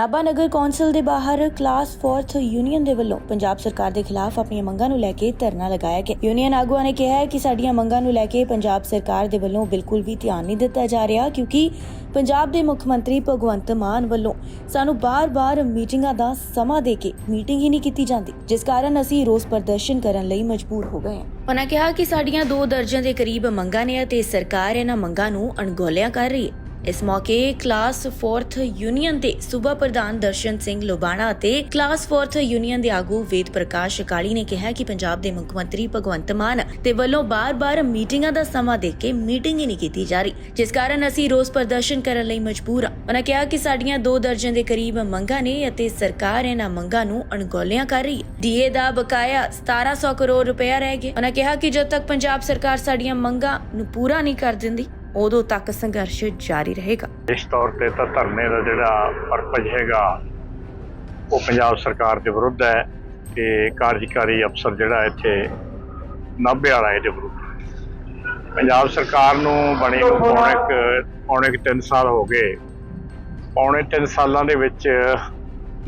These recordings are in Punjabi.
ਨਾਭਾ ਨਗਰ ਕੌਂਸਲ ਦੇ ਬਾਹਰ ਕਲਾਸ 4th ਯੂਨੀਅਨ ਦੇ ਵੱਲੋਂ ਪੰਜਾਬ ਸਰਕਾਰ ਦੇ ਖਿਲਾਫ ਆਪਣੀਆਂ ਮੰਗਾਂ ਨੂੰ ਲੈ ਕੇ ਧਰਨਾ ਲਗਾਇਆ ਗਿਆ। ਯੂਨੀਅਨ ਆਗੂਆਂ ਨੇ ਕਿਹਾ ਹੈ ਕਿ ਸਾਡੀਆਂ ਮੰਗਾਂ ਨੂੰ ਲੈ ਕੇ ਪੰਜਾਬ ਸਰਕਾਰ ਦੇ ਵੱਲੋਂ ਬਿਲਕੁਲ ਵੀ ਧਿਆਨ ਨਹੀਂ ਦਿੱਤਾ ਜਾ ਰਿਹਾ ਕਿਉਂਕਿ ਪੰਜਾਬ ਦੇ ਮੁੱਖ ਮੰਤਰੀ ਭਗਵੰਤ ਮਾਨ ਵੱਲੋਂ ਸਾਨੂੰ ਬਾਰ-ਬਾਰ ਮੀਟਿੰਗਾਂ ਦਾ ਸਮਾਂ ਦੇ ਕੇ ਮੀਟਿੰਗ ਹੀ ਨਹੀਂ ਕੀਤੀ ਜਾਂਦੀ, ਜਿਸ ਕਾਰਨ ਅਸੀਂ ਰੋਸ ਪ੍ਰਦਰਸ਼ਨ ਕਰਨ ਲਈ ਮਜਬੂਰ ਹੋ ਗਏ ਹਾਂ। ਉਹਨਾਂ ਕਿਹਾ ਕਿ ਸਾਡੀਆਂ ਦੋ ਦਰਜਨ ਦੇ ਕਰੀਬ ਮੰਗਾਂ ਨੇ ਅਤੇ ਸਰਕਾਰ ਇਹਨਾਂ ਮੰਗਾਂ ਨੂੰ ਅਣਗੌਲਿਆ ਕਰ ਰਹੀ ਹੈ। ਇਸ ਮੌਕੇ ਕਲਾਸ 4th ਯੂਨੀਅਨ ਦੇ ਸੂਬਾ ਪ੍ਰਧਾਨ ਦਰਸ਼ਨ ਸਿੰਘ ਲੋਬਾਣਾ ਅਤੇ ਕਲਾਸ 4th ਯੂਨੀਅਨ ਦੇ ਆਗੂ ਵੇਦ ਪ੍ਰਕਾਸ਼ ਅਕਾਲੀ ਨੇ ਕਿਹਾ ਕਿ ਪੰਜਾਬ ਦੇ ਮੁੱਖ ਮੰਤਰੀ ਭਗਵੰਤ ਮਾਨ ਦੇ ਵੱਲੋਂ ਬਾਰ-ਬਾਰ ਮੀਟਿੰਗਾਂ ਦਾ ਸਮਾਂ ਦੇ ਕੇ ਮੀਟਿੰਗ ਹੀ ਨਹੀਂ ਕੀਤੀ ਜਾ ਰਹੀ, ਜਿਸ ਕਾਰਨ ਅਸੀਂ ਰੋਸ ਪ੍ਰਦਰਸ਼ਨ ਕਰਨ ਲਈ ਮਜਬੂਰ ਹਾਂ। ਉਹਨਾਂ ਕਿਹਾ ਕਿ ਸਾਡੀਆਂ ਦੋ ਦਰਜਨ ਦੇ ਕਰੀਬ ਮੰਗਾਂ ਨੇ ਅਤੇ ਸਰਕਾਰ ਇਹਨਾਂ ਮੰਗਾਂ ਨੂੰ ਅਣਗੌਲਿਆਂ ਕਰ ਰਹੀ ਹੈ। ਡੀਏ ਦਾ ਬਕਾਇਆ 1700 ਕਰੋੜ ਰੁਪਇਆ ਰਹਿ ਗਏ ਉਹਨਾਂ ਕਿਹਾ ਕਿ ਜਦ ਤੱਕ ਪੰਜਾਬ ਸਰਕਾਰ ਸਾਡੀਆਂ ਮੰਗਾਂ ਨੂੰ ਪੂਰਾ ਨਹੀਂ ਕਰ ਦਿੰਦੀ ਉਦੋਂ ਤੱਕ ਸੰਘਰਸ਼ ਜਾਰੀ ਰਹੇਗਾ। ਇਸ ਤੌਰ ਤੇ ਤਾਂ ਧਰਨੇ ਦਾ ਜਿਹੜਾ ਪਰਪਜ ਹੈਗਾ, ਉਹ ਪੰਜਾਬ ਸਰਕਾਰ ਦੇ ਵਿਰੁੱਧ ਹੈ ਤੇ ਕਾਰਜਕਾਰੀ ਅਫਸਰ ਜਿਹੜਾ ਇੱਥੇ ਨਾਭੇ ਵਾਲਾ ਇਹਦੇ ਵਿਰੁੱਧ ਪੰਜਾਬ ਸਰਕਾਰ ਨੂੰ ਬਣੇ ਨੂੰ ਪੌਣੇ ਪੌਣੇ ਕੁ ਤਿੰਨ ਸਾਲ ਹੋ ਗਏ। ਪੌਣੇ ਤਿੰਨ ਸਾਲਾਂ ਦੇ ਵਿੱਚ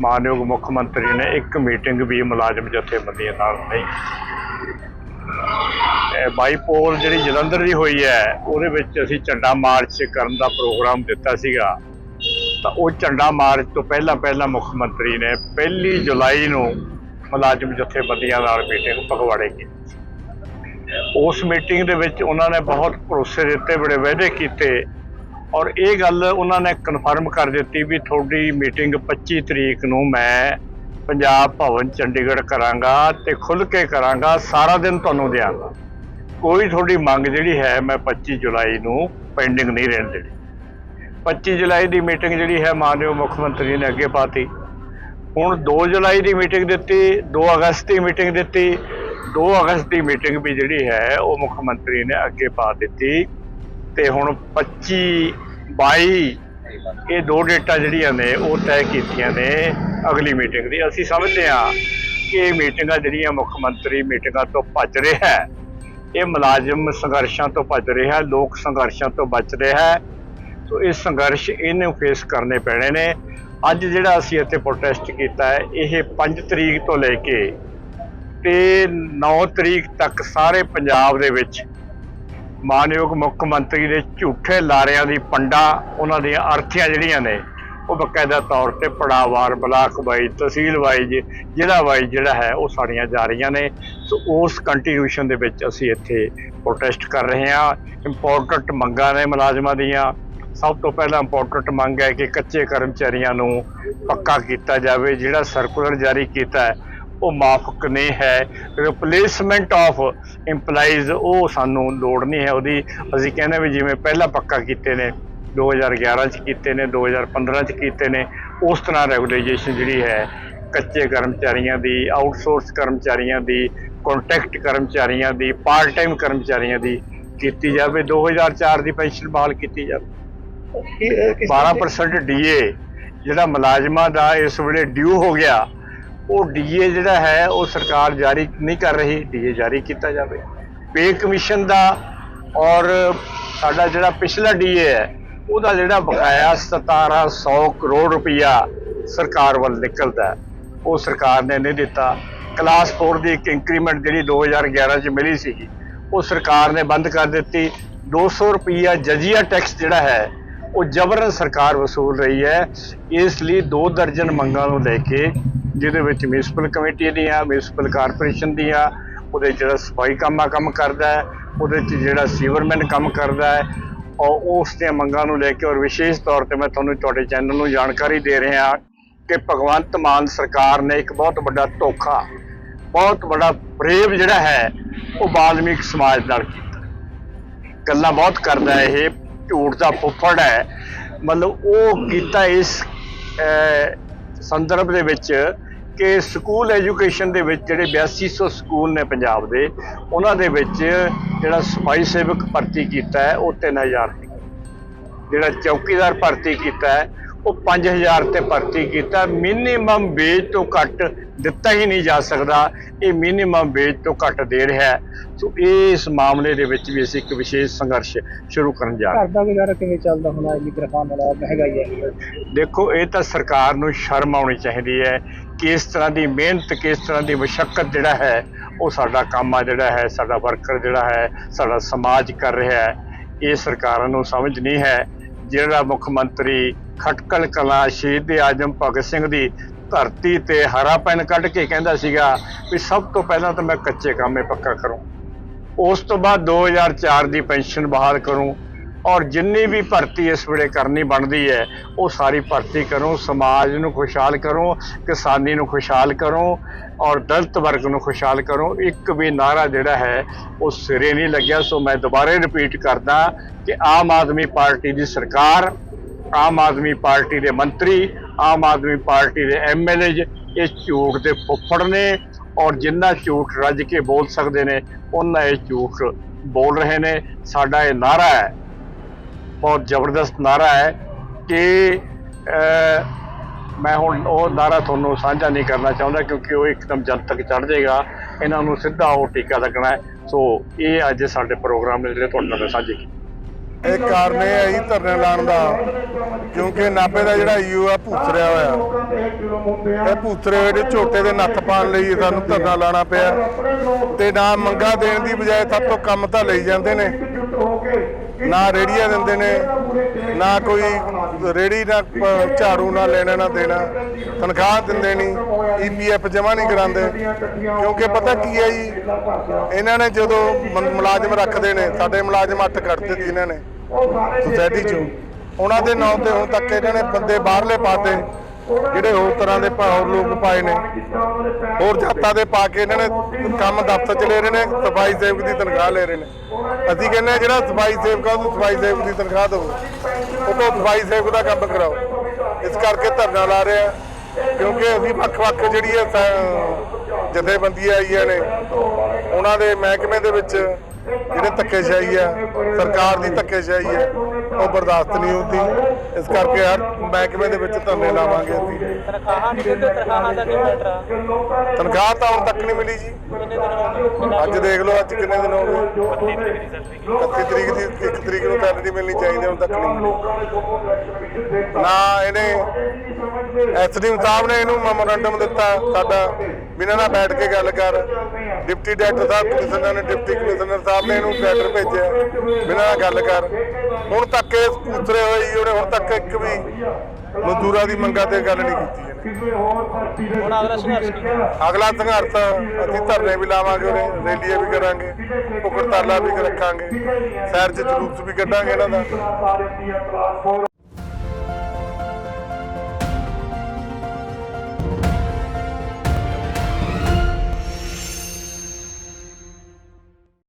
ਮਾਨਯੋਗ ਮੁੱਖ ਮੰਤਰੀ ਨੇ ਇੱਕ ਮੀਟਿੰਗ ਵੀ ਮੁਲਾਜ਼ਮ ਜਥੇਬੰਦੀਆਂ ਨਾਲ ਨਹੀਂ ਬਾਈਪੋਲ ਜਿਹੜੀ ਜਲੰਧਰ ਦੀ ਹੋਈ ਹੈ, ਉਹਦੇ ਵਿੱਚ ਅਸੀਂ ਝੰਡਾ ਮਾਰਚ ਕਰਨ ਦਾ ਪ੍ਰੋਗਰਾਮ ਦਿੱਤਾ ਸੀਗਾ। ਤਾਂ ਉਹ ਝੰਡਾ ਮਾਰਚ ਤੋਂ ਪਹਿਲਾਂ ਪਹਿਲਾਂ ਮੁੱਖ ਮੰਤਰੀ ਨੇ ਪਹਿਲੀ ਜੁਲਾਈ ਨੂੰ ਮੁਲਾਜ਼ਮ ਜਥੇਬੰਦੀਆਂ ਨਾਲ ਮੀਟਿੰਗ ਪਗਵਾੜੇ ਕੀਤੀ। ਉਸ ਮੀਟਿੰਗ ਦੇ ਵਿੱਚ ਉਹਨਾਂ ਨੇ ਬਹੁਤ ਭਰੋਸੇ ਦਿੱਤੇ, ਬੜੇ ਵਾਅਦੇ ਕੀਤੇ ਔਰ ਇਹ ਗੱਲ ਉਹਨਾਂ ਨੇ ਕਨਫਰਮ ਕਰ ਦਿੱਤੀ ਵੀ ਤੁਹਾਡੀ ਮੀਟਿੰਗ 25 ਤਰੀਕ ਨੂੰ ਮੈਂ ਪੰਜਾਬ ਭਵਨ ਚੰਡੀਗੜ੍ਹ ਕਰਾਂਗਾ ਤੇ ਖੁੱਲ ਕੇ ਕਰਾਂਗਾ, ਸਾਰਾ ਦਿਨ ਤੁਹਾਨੂੰ ਦਿਆਂਗਾ। ਕੋਈ ਤੁਹਾਡੀ ਮੰਗ ਜਿਹੜੀ ਹੈ, ਮੈਂ 25 ਜੁਲਾਈ ਨੂੰ ਪੈਂਡਿੰਗ ਨਹੀਂ ਰਹਿਣ ਦੇਣੀ। 25 ਜੁਲਾਈ ਦੀ ਮੀਟਿੰਗ ਜਿਹੜੀ ਹੈ, ਮਾਨਯੋਗ ਮੁੱਖ ਮੰਤਰੀ ਨੇ ਅੱਗੇ ਪਾਤੀ। ਹੁਣ 2 ਜੁਲਾਈ ਦੀ ਮੀਟਿੰਗ ਦਿੱਤੀ 2 ਅਗਸਤ ਦੀ ਮੀਟਿੰਗ ਦਿੱਤੀ। 2 ਅਗਸਤ ਦੀ ਮੀਟਿੰਗ ਵੀ ਜਿਹੜੀ ਹੈ, ਉਹ ਮੁੱਖ ਮੰਤਰੀ ਨੇ ਅੱਗੇ ਪਾ ਦਿੱਤੀ। ਤੇ ਹੁਣ 25 22 ਇਹ ਦੋ ਡੇਟਾਂ ਜਿਹੜੀਆਂ ਨੇ, ਉਹ ਤੈਅ ਕੀਤੀਆਂ ਨੇ। ਅਗਲੀ ਮੀਟਿੰਗ ਦੀ। ਅਸੀਂ ਸਮਝਦੇ ਹਾਂ ਕਿ ਇਹ ਮੀਟਿੰਗਾਂ ਜਿਹੜੀਆਂ ਮੁੱਖ ਮੰਤਰੀ ਮੀਟਿੰਗਾਂ ਤੋਂ ਭੱਜ ਰਿਹਾ ਹੈ। ਇਹ ਮੁਲਾਜ਼ਮ ਸੰਘਰਸ਼ਾਂ ਤੋਂ ਭੱਜ ਰਿਹਾ ਹੈ, ਲੋਕ ਸੰਘਰਸ਼ਾਂ ਤੋਂ ਬਚ ਰਿਹਾ ਹੈ। ਸੋ ਇਹ ਸੰਘਰਸ਼ ਇਹਨੂੰ ਫੇਸ ਕਰਨੇ ਪੈਣੇ ਨੇ। ਅੱਜ ਜਿਹੜਾ ਅਸੀਂ ਇੱਥੇ ਪ੍ਰੋਟੈਸਟ ਕੀਤਾ ਹੈ, ਇਹ 5 ਤਰੀਕ ਤੋਂ ਲੈ ਕੇ ਤੇ 9 ਤਰੀਕ ਤੱਕ ਸਾਰੇ ਪੰਜਾਬ ਦੇ ਵਿੱਚ ਮਾਨਯੋਗ ਮੁੱਖ ਮੰਤਰੀ ਦੇ ਝੂਠੇ ਲਾਰਿਆਂ ਦੀ ਪੰਡਾ, ਉਹਨਾਂ ਦੀਆਂ ਅਰਥੀਆਂ ਜਿਹੜੀਆਂ ਨੇ ਉਹ ਬਕਾਇਦਾ ਤੌਰ ਤੇ ਪੜਾਵਾਰ ਬਲਾਕ ਵਾਈਜ਼, ਤਹਿਸੀਲ ਵਾਈਜ਼, ਜ਼ਿਲ੍ਹਾ ਵਾਈਜ਼ ਜਿਹੜਾ ਹੈ ਉਹ ਸਾੜੀਆਂ ਜਾ ਰਹੀਆਂ ਨੇ। ਸੋ ਉਸ ਕੰਟੀਨਿਊਸ਼ਨ ਦੇ ਵਿੱਚ ਅਸੀਂ ਇੱਥੇ ਪ੍ਰੋਟੈਸਟ ਕਰ ਰਹੇ ਹਾਂ। ਇੰਪੋਰਟੈਂਟ ਮੰਗਾਂ ਨੇ ਮੁਲਾਜ਼ਮਾਂ ਦੀਆਂ। ਸਭ ਤੋਂ ਪਹਿਲਾਂ ਇੰਪੋਰਟੈਂਟ ਮੰਗ ਹੈ ਕਿ ਕੱਚੇ ਕਰਮਚਾਰੀਆਂ ਨੂੰ ਪੱਕਾ ਕੀਤਾ ਜਾਵੇ। ਜਿਹੜਾ ਸਰਕੂਲਰ ਜਾਰੀ ਕੀਤਾ ਹੈ, ਉਹ ਮਾਫਕ ਨਹੀਂ ਹੈ। ਰਿਪਲੇਸਮੈਂਟ ਆਫ EMPLOYEES, ਉਹ ਸਾਨੂੰ ਲੋੜ ਨਹੀਂ ਹੈ। ਉਹਦੀ ਅਸੀਂ ਕਹਿੰਦੇ ਵੀ ਜਿਵੇਂ ਪਹਿਲਾਂ ਪੱਕਾ ਕੀਤੇ ਨੇ 2011 ਚ ਕੀਤੇ ਨੇ 2015 ਚ ਕੀਤੇ ਨੇ, ਉਸ ਤਰ੍ਹਾਂ ਰੈਗੂਲਾਈਜੇਸ਼ਨ ਜਿਹੜੀ ਹੈ, ਕੱਚੇ ਕਰਮਚਾਰੀਆਂ ਦੀ, ਆਊਟਸੋਰਸ ਕਰਮਚਾਰੀਆਂ ਦੀ ਕੰਟੈਕਟ ਕਰਮਚਾਰੀਆਂ ਦੀ ਪਾਰਟ ਟਾਈਮ ਕਰਮਚਾਰੀਆਂ ਦੀ ਕੀਤੀ ਜਾਵੇ 2004 ਦੀ ਪੈਨਸ਼ਨ ਬਹਾਲ ਕੀਤੀ ਜਾਵੇ। 12% ਡੀਏ ਜਿਹੜਾ ਮੁਲਾਜ਼ਮਾਂ ਦਾ ਇਸ ਵੇਲੇ ਡਿਊ ਹੋ ਗਿਆ, ਉਹ ਡੀਏ ਜਿਹੜਾ ਹੈ, ਉਹ ਸਰਕਾਰ ਜਾਰੀ ਨਹੀਂ ਕਰ ਰਹੀ ਡੀਏ ਜਾਰੀ ਕੀਤਾ ਜਾਵੇ। ਪੇ ਕਮਿਸ਼ਨ ਦਾ ਔਰ ਸਾਡਾ ਜਿਹੜਾ ਪਿਛਲਾ ਡੀਏ ਹੈ ਉਹਦਾ ਜਿਹੜਾ ਬਕਾਇਆ 1700 ਕਰੋੜ ਰੁਪਇਆ ਸਰਕਾਰ ਵੱਲ ਨਿਕਲਦਾ ਉਹ ਸਰਕਾਰ ਨੇ ਨਹੀਂ ਦਿੱਤਾ। ਕਲਾਸ 4 ਦੀ ਇੱਕ ਇੰਕਰੀਮੈਂਟ ਜਿਹੜੀ 2011 ਚ ਮਿਲੀ ਸੀਗੀ, ਉਹ ਸਰਕਾਰ ਨੇ ਬੰਦ ਕਰ ਦਿੱਤੀ। 200 ਰੁਪਇਆ ਜਜੀਆ ਟੈਕਸ ਜਿਹੜਾ ਹੈ, ਉਹ ਜ਼ਬਰਨ ਸਰਕਾਰ ਵਸੂਲ ਰਹੀ ਹੈ। ਇਸ ਲਈ ਦੋ ਦਰਜਨ ਮੰਗਾਂ ਨੂੰ ਲੈ ਕੇ, ਜਿਹਦੇ ਵਿੱਚ ਮਿਊਨਿਸਪਲ ਕਮੇਟੀ ਦੀਆਂ ਮਿਊਨਿਸਪਲ ਕਾਰਪੋਰੇਸ਼ਨ ਦੀਆਂ, ਉਹਦੇ ਜਿਹੜਾ ਸਫ਼ਾਈ ਕੰਮਾਂ ਕੰਮ ਕਰਦਾ ਹੈ, ਉਹਦੇ 'ਚ ਜਿਹੜਾ ਸੀਵਰਮੈਨ ਕੰਮ ਕਰਦਾ ਹੈ ਔਰ ਉਸ ਦੀਆਂ ਮੰਗਾਂ ਨੂੰ ਲੈ ਕੇ ਔਰ ਵਿਸ਼ੇਸ਼ ਤੌਰ ਤੇ ਮੈਂ ਤੁਹਾਨੂੰ ਤੁਹਾਡੇ ਚੈਨਲ ਨੂੰ ਜਾਣਕਾਰੀ ਦੇ ਰਿਹਾ ਕਿ ਭਗਵੰਤ ਮਾਨ ਸਰਕਾਰ ਨੇ ਇੱਕ ਬਹੁਤ ਵੱਡਾ ਧੋਖਾ, ਬਹੁਤ ਵੱਡਾ ਬਰੇਵ ਜਿਹੜਾ ਹੈ, ਉਹ ਬਾਲਮੀਕ ਸਮਾਜ ਨਾਲ ਕੀਤਾ। ਗੱਲਾਂ ਬਹੁਤ ਕਰਦਾ ਇਹ, ਝੂਠ ਦਾ ਫੁੱਫੜ ਹੈ। ਮਤਲਬ ਉਹ ਕੀਤਾ ਇਸ ਸੰਦਰਭ ਦੇ ਵਿੱਚ ਕਿ ਸਕੂਲ ਐਜੂਕੇਸ਼ਨ ਦੇ ਵਿੱਚ ਜਿਹੜੇ 8200 ਸਕੂਲ ਨੇ ਪੰਜਾਬ ਦੇ ਉਹਨਾਂ ਦੇ ਵਿੱਚ ਜਿਹੜਾ ਸਫ਼ਾਈ ਸੇਵਕ ਭਰਤੀ ਕੀਤਾ ਹੈ ਉਹ 3000 ਸੀ ਜਿਹੜਾ ਚੌਕੀਦਾਰ ਭਰਤੀ ਕੀਤਾ ਹੈ ਉਹ 5000 ਤੇ ਭਰਤੀ ਕੀਤਾ। ਮਿਨੀਮਮ ਵੇਜ ਤੋਂ ਘੱਟ ਦਿੱਤਾ ਹੀ ਨਹੀਂ ਜਾ ਸਕਦਾ। ਇਹ ਮਿਨੀਮਮ ਵੇਜ ਤੋਂ ਘੱਟ ਦੇ ਰਿਹਾ ਹੈ। ਸੋ ਇਸ ਮਾਮਲੇ ਦੇ ਵਿੱਚ ਵੀ ਅਸੀਂ ਇੱਕ ਵਿਸ਼ੇਸ਼ ਸੰਘਰਸ਼ ਸ਼ੁਰੂ ਕਰਨ ਜਾ ਰਹੇ ਹਾਂ। ਘਰ ਦਾ ਗੁਜ਼ਾਰਾ ਕਿਵੇਂ ਚੱਲਦਾ ਹੁਣ? ਇੰਨੀ ਤਨਖਾਹ ਨਾਲ ਮਹਿੰਗਾਈ ਹੈ। ਦੇਖੋ ਇਹ ਤਾਂ ਸਰਕਾਰ ਨੂੰ ਸ਼ਰਮ ਆਉਣੀ ਚਾਹੀਦੀ ਹੈ। ਕਿਸ ਤਰ੍ਹਾਂ ਦੀ ਮਿਹਨਤ ਕਿਸ ਤਰ੍ਹਾਂ ਦੀ ਮੁਸ਼ਕਲ ਜਿਹੜਾ ਹੈ, ਉਹ ਸਾਡਾ ਕੰਮ ਆ ਜਿਹੜਾ ਹੈ, ਸਾਡਾ ਵਰਕਰ ਜਿਹੜਾ ਹੈ, ਸਾਡਾ ਸਮਾਜ ਕਰ ਰਿਹਾ ਹੈ। ਇਹ ਸਰਕਾਰਾਂ ਨੂੰ ਸਮਝ ਨਹੀਂ ਹੈ। ਜਿਹੜਾ ਮੁੱਖ ਮੰਤਰੀ ਖਟਕਲ ਕਲਾ ਸ਼ਹੀਦ ਆਜਮ ਭਗਤ ਸਿੰਘ ਦੀ ਧਰਤੀ ਤੇ ਹਰਾ ਪੈਨ ਕੱਢ ਕੇ ਕਹਿੰਦਾ ਸੀਗਾ ਵੀ ਸਭ ਤੋਂ ਪਹਿਲਾਂ ਤਾਂ ਮੈਂ ਕੱਚੇ ਕੰਮੇ ਪੱਕਾ ਕਰੂੰ। ਉਸ ਤੋਂ ਬਾਅਦ 2004 ਦੀ ਪੈਨਸ਼ਨ ਬਹਾਲ ਕਰੂੰ। ਔਰ ਜਿੰਨੀ ਵੀ ਭਰਤੀ ਇਸ ਵੇਲੇ ਕਰਨੀ ਬਣਦੀ ਹੈ, ਉਹ ਸਾਰੀ ਭਰਤੀ ਕਰੋ, ਸਮਾਜ ਨੂੰ ਖੁਸ਼ਹਾਲ ਕਰੋ, ਕਿਸਾਨੀ ਨੂੰ ਖੁਸ਼ਹਾਲ ਕਰੋ ਔਰ ਦਲਿਤ ਵਰਗ ਨੂੰ ਖੁਸ਼ਹਾਲ ਕਰੋ। ਇੱਕ ਵੀ ਨਾਰਾ ਜਿਹੜਾ ਹੈ, ਉਹ ਸਿਰੇ ਨਹੀਂ ਲੱਗਿਆ। ਸੋ ਮੈਂ ਦੁਬਾਰੇ ਰਿਪੀਟ ਕਰਦਾ ਕਿ ਆਮ ਆਦਮੀ ਪਾਰਟੀ ਦੀ ਸਰਕਾਰ, ਆਮ ਆਦਮੀ ਪਾਰਟੀ ਦੇ ਮੰਤਰੀ, ਆਮ ਆਦਮੀ ਪਾਰਟੀ ਦੇ ਐਮਐਲਏ ਇਹ ਝੂਠ ਦੇ ਫੁੱਫੜ ਨੇ ਔਰ ਜਿੰਨਾ ਝੂਠ ਰੱਜ ਕੇ ਬੋਲ ਸਕਦੇ ਨੇ ਉਹਨਾਂ ਇਹ ਝੂਠ ਬੋਲ ਰਹੇ ਨੇ। ਸਾਡਾ ਇਹ ਨਾਰਾ ਹੈ ਬਹੁਤ ਜ਼ਬਰਦਸਤ ਨਾਰਾ ਹੈ ਕਿ ਮੈਂ ਹੁਣ ਉਹ ਨਾਰਾ ਤੁਹਾਨੂੰ ਸਾਂਝਾ ਨਹੀਂ ਕਰਨਾ ਚਾਹੁੰਦਾ ਕਿਉਂਕਿ ਉਹ ਇੱਕਦਮ ਜਨ ਤੱਕ ਚੜ ਜਾਏਗਾ, ਇਹਨਾਂ ਨੂੰ ਸਿੱਧਾ ਉਹ ਟੀਕਾ ਲੱਗਣਾ ਸੋ ਇਹ ਅੱਜ ਸਾਡੇ ਪ੍ਰੋਗਰਾਮ ਨੇ ਜਿਹੜੇ ਤੁਹਾਡੇ ਨਾਲ ਸਾਂਝੇ ਕੀਤੇ। ਇਹ ਕਾਰਨ ਇਹ ਹੈ ਜੀ ਧਰਨੇ ਲਾਉਣ ਦਾ, ਕਿਉਂਕਿ ਨਾਭੇ ਦਾ ਜਿਹੜਾ ਯੂ ਆ ਭੂਸਰਿਆ ਹੋਇਆ। ਇਹ ਭੂਸਰੇ ਹੋਏ ਦੇ ਝੋਟੇ ਦੇ ਨੱਥ ਪਾਣ ਲਈ ਸਾਨੂੰ ਧਰਨਾ ਲਾਣਾ ਪਿਆ। ਤੇ ਨਾ ਮੰਗਾ ਦੇਣ ਦੀ ਬਜਾਏ ਸਭ ਤੋਂ ਕੰਮ ਤਾਂ ਲਈ ਜਾਂਦੇ ਨੇ। ਨਾ ਰੇੜੀਆਂ ਦਿੰਦੇ ਨੇ ਨਾ ਕੋਈ ਰੇੜੀ ਨਾ ਝਾੜੂ ਨਾ ਲੈਣਾ ਨਾ ਦੇਣਾ। ਤਨਖਾਹ ਦਿੰਦੇ ਨਹੀਂ ਈਪੀਐਫ ਜਮ੍ਹਾਂ ਨਹੀਂ ਕਰਾਉਂਦੇ। ਕਿਉਂਕਿ ਪਤਾ ਕੀ ਹੈ ਜੀ ਇਹਨਾਂ ਨੇ ਜਦੋਂ ਮੁਲਾਜ਼ਮ ਰੱਖਦੇ ਨੇ ਸਾਡੇ ਮੁਲਾਜ਼ਮ ਅੱਠ ਕੱਢ ਦਿੱਤੇ ਇਹਨਾਂ ਨੇ। ਸੁਸਾਇਟੀ ਚੋਂ। ਉਹਨਾਂ ਦੇ ਨਾਂ ਤੇ ਹੁਣ ਤੱਕ ਇਹਨਾਂ ਨੇ ਬੰਦੇ ਬਾਹਰਲੇ ਪਾਤੇ। ਜਿਹੜੇ ਹੋਰ ਤਰ੍ਹਾਂ ਦੇ ਹੋਰ ਲੋਕ ਪਾਏ ਨੇ। ਹੋਰ ਜਾਤਾਂ ਦੇ ਪਾ ਕੇ ਇਹਨਾਂ ਨੇ ਕੰਮ ਦਫ਼ਤਰ ਚ ਲੈ ਰਹੇ ਨੇ, ਸਫ਼ਾਈ ਸੇਵਕ ਦੀ ਤਨਖਾਹ ਲੈ ਰਹੇ ਨੇ। ਅਸੀਂ ਕਹਿੰਦੇ ਜਿਹੜਾ ਸਫ਼ਾਈ ਸੇਵਕ ਆ, ਉਹਨੂੰ ਸਫ਼ਾਈ ਸੇਵਕ ਦੀ ਤਨਖਾਹ ਦਿਓ। ਉਹ ਤੋਂ ਸਫ਼ਾਈ ਸੇਵਕ ਦਾ ਕੰਮ ਕਰਾਓ। ਇਸ ਕਰਕੇ ਧਰਨਾ ਲਾ ਰਹੇ ਆ, ਕਿਉਂਕਿ ਅਸੀਂ ਵੱਖ-ਵੱਖ ਜਿਹੜੀ ਹੈ ਸ- ਜਥੇਬੰਦੀਆਂ ਆਈਆਂ ਨੇ ਉਹਨਾਂ ਦੇ ਮਹਿਕਮੇ ਦੇ ਵਿੱਚ ਜਿਹੜੇ ਧੱਕੇਸ਼ਾਹੀ ਆ, ਸਰਕਾਰ ਦੀ ਧੱਕੇਸ਼ਾਹੀ ਹੈ ਉਹ ਬਰਦਾਸ਼ਤ ਨਹੀਂ ਹੁੰਦੀ ਇਸ ਕਰਕੇ ਹਰ ਮਹਿਕਮੇ ਦੇ ਵਿੱਚ ਧਰਨੇ ਲਾਵਾਂਗੇ ਅਸੀਂ। ਤਨਖਾਹਾਂ ਨਹੀਂ ਦਿੰਦੇ ਤਨਖਾਹਾਂ ਦਾ ਕੀ ਮੈਟਰ ਤਨਖਾਹ ਤਾਂ ਹੁਣ ਤੱਕ ਨਹੀਂ ਮਿਲੀ ਜੀ। ਅੱਜ ਦੇਖ ਲਓ ਅੱਜ ਕਿੰਨੇ ਦਿਨ ਹੋ ਗਏ? 31 ਤਰੀਕ ਦੀ 1 ਤਰੀਕ ਨੂੰ ਤਾਂ ਨਹੀਂ ਮਿਲਣੀ ਚਾਹੀਦੀ ਹੁਣ ਤੱਕ ਨਹੀਂ ਮਿਲੀ। ਨਾ ਇਹਨੇ ਐਸਡੀਐਮ ਸਾਹਿਬ ਨੇ ਇਹਨੂੰ ਮੈਮੋਰੰਡਮ ਦਿੱਤਾ ਸਾਡਾ ਇਹਨਾਂ ਨਾਲ ਬੈਠ ਕੇ ਗੱਲ ਕਰ। ਡਿਪਟੀ ਡਾਇਰੈਕਟਰ ਸਾਹਿਬ ਕਮਿਸ਼ਨਰ ਨੇ ਡਿਪਟੀ ਕਮਿਸ਼ਨਰ ਸਾਹਿਬ ਨੇ ਇਹਨੂੰ ਲੈਟਰ ਭੇਜਿਆ। ਇਹਨਾਂ ਨਾਲ ਗੱਲ ਕਰ। ਹੁਣ ਤੱਕ ਇਹ ਪੁੱਤਰੇ ਹੋਏ ਜੀ ਉਹਨੇ ਹੁਣ ਤੱਕ ਇੱਕ ਵੀ ਮਜ਼ਦੂਰਾਂ ਦੀ ਮੰਗਾਂ ਤੇ ਗੱਲ ਨਹੀਂ ਕੀਤੀ ਇਹਨੇ। ਹੁਣ ਅਗਲਾ ਸੰਘਰਸ਼ ਕੀ? ਅਗਲਾ ਸੰਘਰਸ਼ ਅਸੀਂ ਧਰਨੇ ਵੀ ਲਾਵਾਂਗੇ ਉਹਨੇ ਰੈਲੀਆਂ ਵੀ ਕਰਾਂਗੇ ਭੁੱਖ ਹੜਤਾਲਾਂ ਵੀ ਰੱਖਾਂਗੇ ਸ਼ਹਿਰ 'ਚ ਜਲੂਸ ਵੀ ਕੱਢਾਂਗੇ ਇਹਨਾਂ ਦਾ।